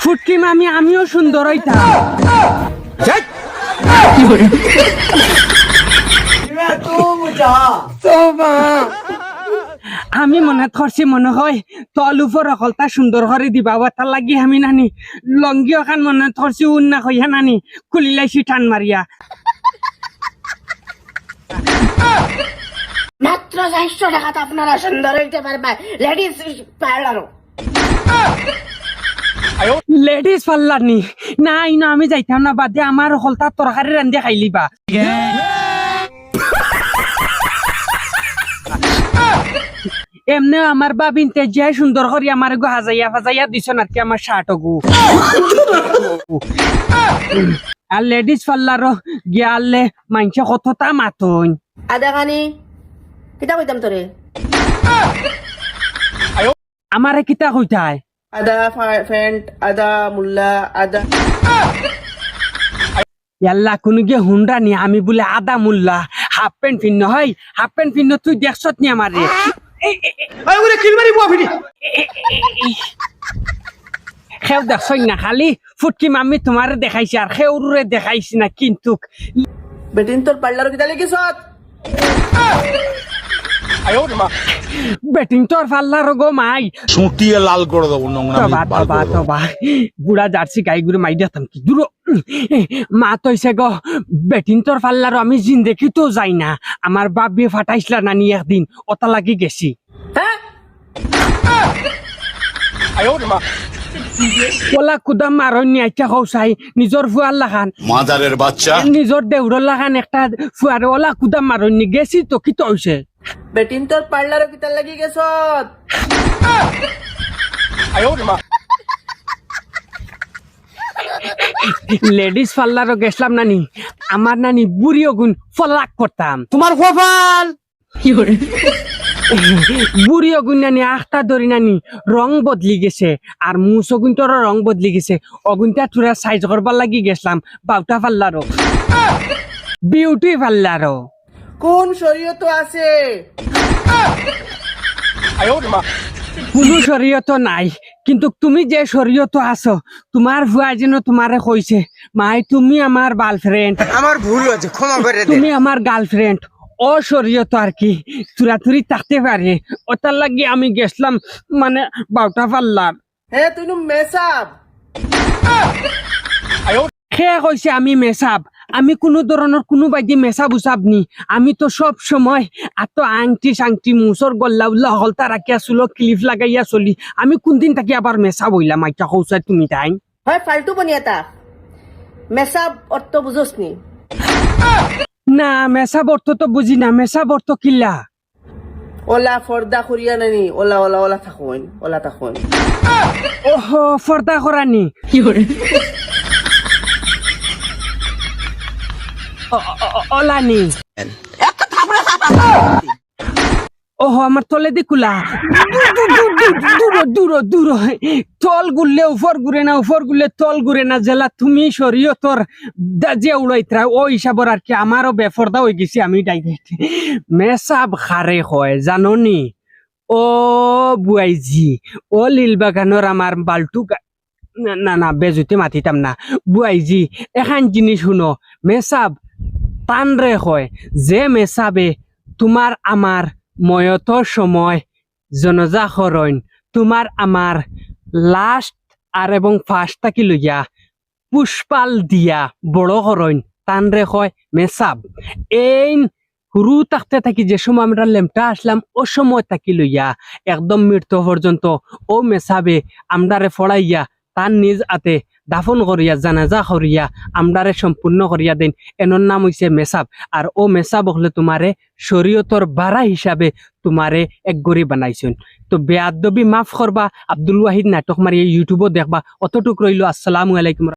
ফুটকি মামি, আমিও সুন্দর আমি মনে করছি, মনে হয় তল উপর অকলতা সুন্দর করে দিবা। তার লাগি আমি নানি। লঙ্গি ওখান মনে করছি, উন্না হইয়া নানি। খুলি লাইছি টান মারিয়া। মাত্র চারশো টাকাত আপনারা সুন্দর হইতে পারবা লেডিস পার্লারও লেডিস পাল্লার নি নাই না আমি যাইতাম না বাদে আমার হলতা তরকারি রান্ধি খাইলিবা। এমনি আমার বাবিনতে যে সুন্দর করি আমার গো হাজাইয়া ফাজাইয়া দিছ নাকি আমার শার্ট গু। আর লেডিস পাল্লার গিয়ালে মানছে কতটা মাতন। আদা খানি। কিতা কইতাম তোরে? আমারে কিতা কইতায় আদা ফ্যান্ট আদা মুল্লা আদা। ইয়াল্লা কোনো গিয়ে হুন্ডা নি আমি বলে আদা মুল্লা হাফ প্যান্ট পিন্ন হয়? হাফ প্যান্ট পিন্ন তুই দেখছত নি আমারে খেউ দেখছই না খালি ফুটকি মামি তোমারে দেখাইছি আর খেউরে দেখাইছি না কিন্তু বেটিন তোর পার্লার কিতা বেটিং তোর ফাল্লার গো মাই। ছুটিয়ে লাল করে দেবো নোংরা বুড়া জার্সি গাই গুড়ে মাই দিতাম কি দূর। মা তৈছে গো বেটিং তোর ফাল্লার আমি জিন্দেকি তো যাই না। আমার বাপ বিয়ে ফাটাইছিলা নানি একদিন ওটা লাগি গেছি। হ্যাঁ? ওলা কুদাম মারণ নিয়াইটা কৌসাই নিজর ফুয়ার লাগান। মাদারের বাচ্চা? নিজর দেউরর লাগান একটা ফুয়ার ওলা কুদাম মারণ নি গেছি তো কি তো হইছে বেটিন তোর পার্লার কিতা লাগি গেছ লেডিস পার্লারও গেছিলাম নানি আমার নানি বুড়ি গুণ ফলাক করতাম। তোমার কপাল বুড়ি অগুন নানি আখটা ধরি নানি রং বদলি গেছে আর মুস অগুনটার রং বদলি গেছে। অগুনটা থুরা সাইজ করবার লাগি গেছিলাম বাউটা পাল্লারও। বিউটি পাল্লারও। কোন শরীয়ত আছে? কোনো শরীয়ত নাই। কিন্তু তুমি যে শরীয়ত আছো তোমার ভুয়া যেন তোমারে কইছে মাই তুমি আমার গার্লফ্রেন্ড আমার ভুল হয়েছে ক্ষমা করে দে। তুমি আমার গার্লফ্রেন্ড ও শরীয়ত আর কি? তুরাতুরি থাকতে পারে ওটার লাগি আমি গেছিলাম মানে বাউটা পাল্লার হ্যাঁ তুই মেসাব সে কইছে আমি মেসাব আমি কোনো ধরনের কোনো বাইদি মেসাব উসাব নি। আমি তো সব সময় এত আংটি সাংটি মুসর গল্লা উল্লা হলতা রাখিয়া চুলো ক্লিপ লাগাইয়া চলি আমি কোনদিন তাকে আবার মেসাব হইলাম আইটা কৌসাই তুমি তাই। হয় ফালতু বনিয়াতা মেসাব অর্থ বুঝোস নি? না মেসাব অর্থ তো বুঝি না। মেসাব অর্থ কিল্লা ওলা ফর্দা করিয়া নানি ওলা ওলা ওলা থাকুন ওলা থাকুন ওহ ফর্দা করানি অ- অ- অ- ওহো, আমার তলে দিকুলা দূর দূর দূর তল গুললে উপর ঘুরে না, উপর গুললে তল ঘুরে না, জেলা তুমি সরিয়ে তোর যে উড়াইতরা, ও হিসাবর আর কি আমারও বেফরদা হয়ে গেছি, আমি ডাইরেক্ট মেসাব খারে হয়, জাননি? ও বুয়াইজি, ও লীল বাগানোর আমার বাল্টু না না না, বেজুতে মাতিতাম না। বুয়াইজি, এখান জিনিস শুনো। মেসাব টান রে হয় যে মেসাবে তোমার আমার ময়তর সময় জনজা করইন তোমার আমার লাস্ট আর এবং ফার্স্ট থাকি লইয়া পুষ্পাল দিয়া বড় করইন টান রে হয় মেসাব এই সরু থাকতে থাকি যে সময় আমরা লেমটা আসলাম ও সময় থাকি লইয়া একদম মৃত্যু পর্যন্ত ও মেসাবে আমদারে ফড়াইয়া তার নিজ আতে দাফন করিয়া, জানাজা করিয়া আমদারে সম্পূর্ণ করিয়া দেন। এনর নাম হইছে মেসাব আর ও মেসাব হলে তোমারে শরীয়তর বাড়া হিসাবে তোমারে এক গড়ি বানাইছেন তো বেয়াদবি মাফ করবা আব্দুল ওয়াহিদ নাটক মারি ইউটিউবও দেখবা। অতটুক রইল আসসালামু আলাইকুম